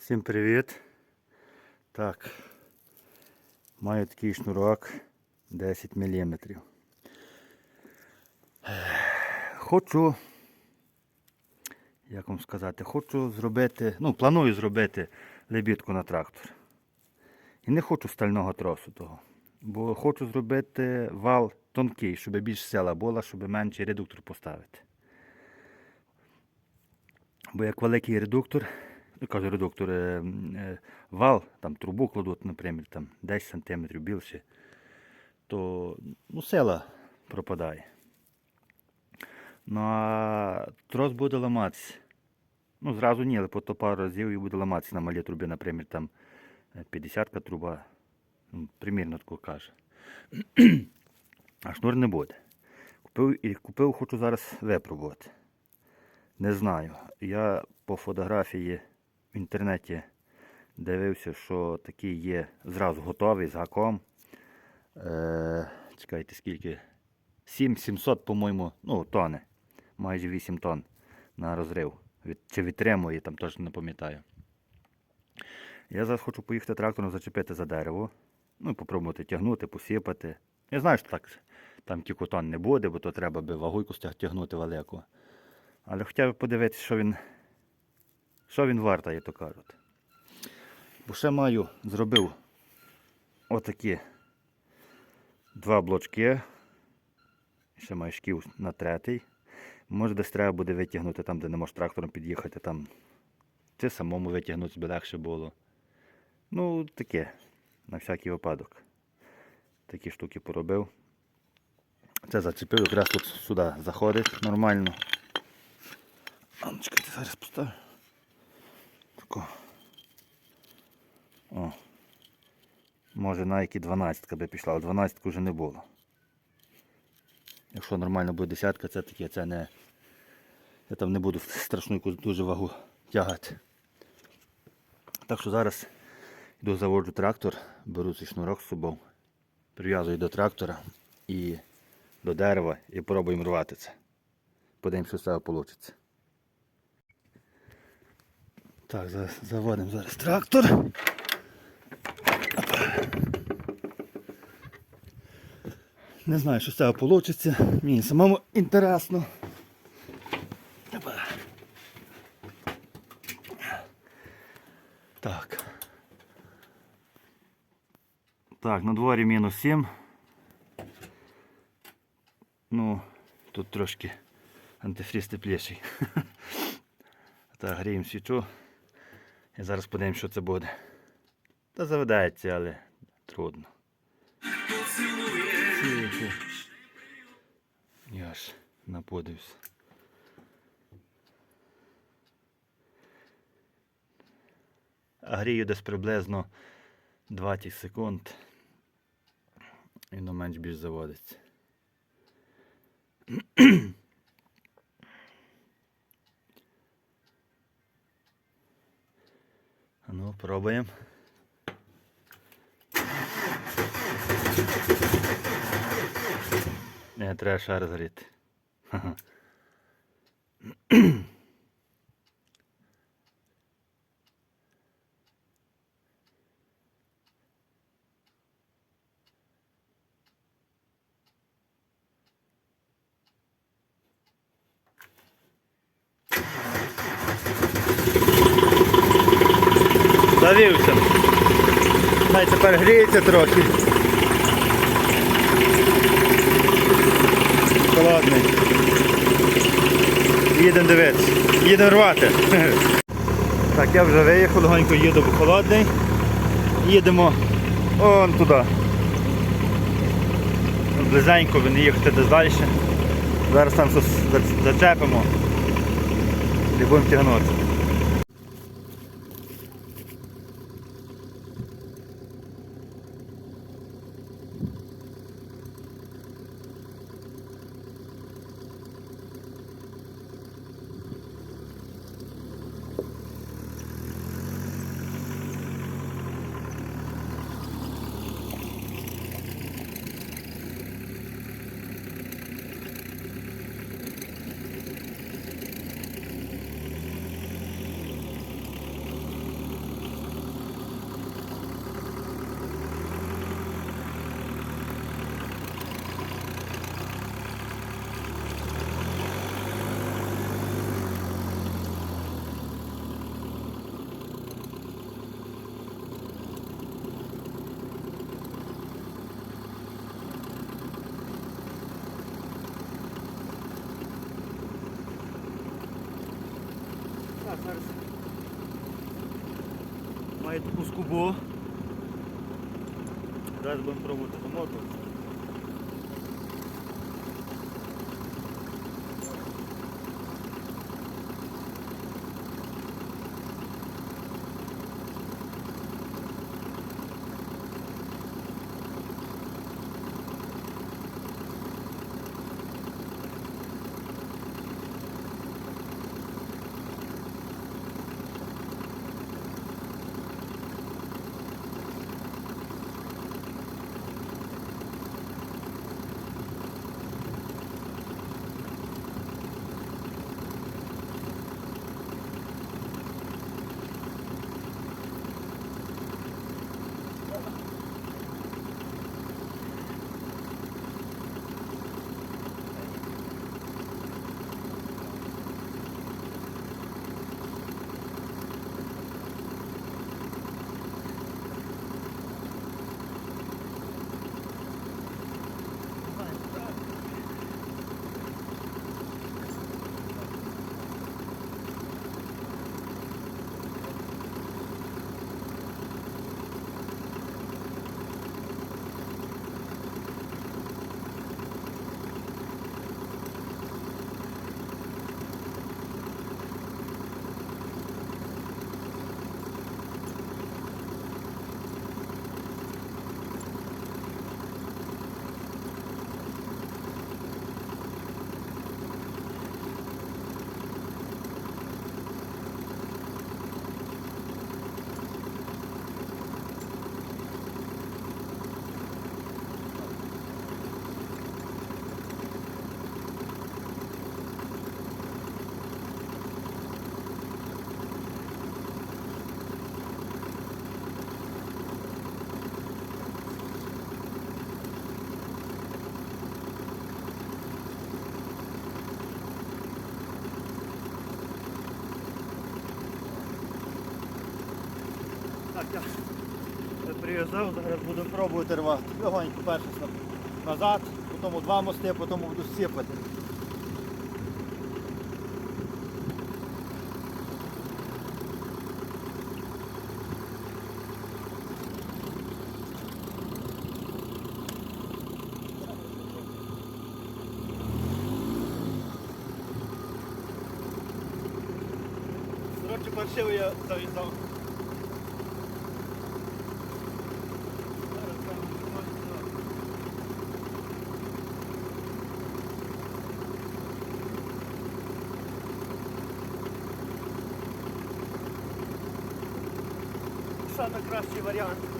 Всім привіт. Так. Маю такий шнурок 10 мм. Хочу, як вам сказати, хочу зробити, ну, планую зробити лебідку на трактор. І не хочу стального тросу того. Бо хочу зробити вал тонкий, щоб більш сила була, щоб менший редуктор поставити. Бо як великий редуктор, ну кажу редуктор, е, е, вал, там трубу кладуть, наприклад, там 10 см більше, то ну, сила пропадає. Ну а трос буде ламатися. Ну, зразу ні, але по то пару разів і буде ламатися на малій трубі, наприклад, там 50 труба, ну, примірно тако каже. А шнур не буде. Купив і купив, хочу зараз випробувати. Не знаю. Я по фотографії в інтернеті дивився, що такий є зразу готовий з гаком. Е, чекайте, скільки? 7700, по-моєму, ну, тони. Майже 8 тонн на розрив. Від, чи витримує, там теж не пам'ятаю. Я зараз хочу поїхати трактором зачепити за дерево. Ну, попробувати тягнути, посипати. Я знаю, що так там кілька тонн не буде, бо то треба би вагуйку тягнути велику. Але хотів би подивитися, що він, що він вартає, то кажуть. Бо ще маю, зробив отакі два блочки. Ще маю шків на третій. Може десь треба буде витягнути там, де не можеш трактором під'їхати, там. Чи самому витягнути, щоб легше було. Ну, таке, на всякий випадок. Такі штуки поробив. Це зачепив, якраз тут сюди заходить нормально. А, чекайте, зараз поставлю. Тако. О. Може на які 12 би пішла, а 12 вже не було. Якщо нормально буде десятка, це таке, це не. Я там не буду страшну дуже вагу тягати. Так що зараз йду заводжу трактор, беру цей шнурок з собою, прив'язую до трактора і до дерева і пробуємо рвати це. Подивимось, що з цього вийде. Так, за- заводимо зараз трактор. Не знаю, що з цього вийде. Мені самому інтересно. Так. Так, на дворі мінус 7. Ну, тут трошки антифріз тепліший. Так, гріємо свічу. І зараз подивимось, що це буде. Та заведається, але трудно. Я ж наподився. Грію десь приблизно 20 секунд. І воно менш більш заводиться. Ну, пробуємо. Не, треба шар згоріти. Завівся. Най тепер гріється трохи. Холодний. Їдемо дивитися. Їдемо рвати. Так, я вже виїхав, легонько їду, бо холодний. Їдемо он туди. Близенько, не їхати десь далі. Зараз там щось за- зачепимо і будемо тягнути. Має таку скубу. Зараз будемо пробувати замотувати. Так, я прив'язав, зараз буду пробувати рвати. Легонько перше назад, потім два мости, потім буду сіпати. Коротше, паршиво я зав'язав. Саме кращий варіант.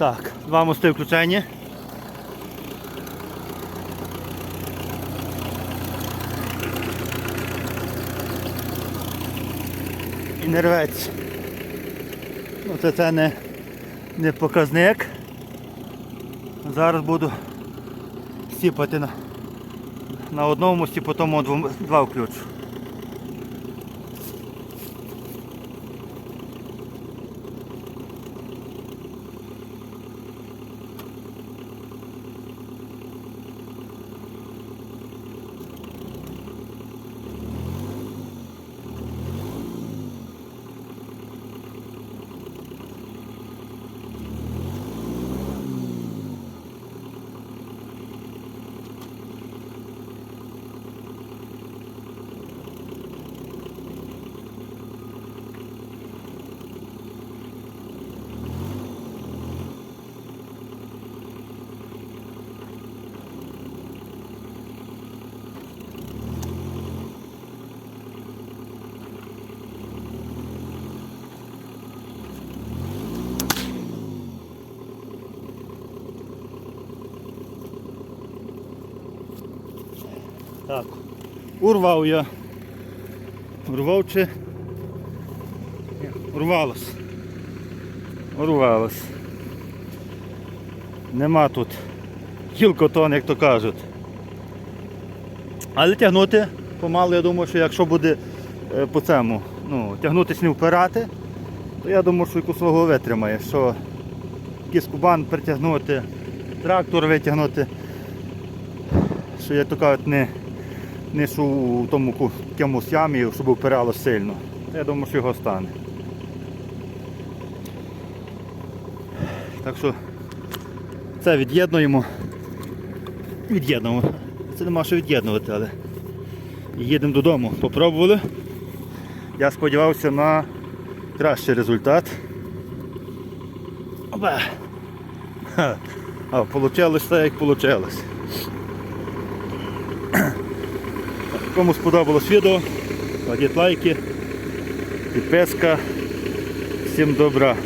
Так, два мости включені. І не рветься. Ну, це, не, не показник. Зараз буду сіпати на, на одному мості, потім два включу. Так. Урвав я. Урвав чи. Урвалось. Урвалось. Нема тут кілкотон, як то кажуть. Але тягнути помалу, я думаю, що якщо буде е, по цьому, ну, тягнутися не впирати, то я думаю, що якусь свого витримає, що якийсь кубан притягнути, трактор витягнути, що як то кажуть, не, не що у тому якомусь ямі, щоб впирало сильно. Я думаю, що його стане. Так що це від'єднуємо. Від'єднуємо. Це нема що від'єднувати, але їдемо додому. Попробували. Я сподівався на кращий результат. Опа. А вийшло так, як вийшло. Кому сподобалось відео, кладіть лайки, підписка. Всім добра.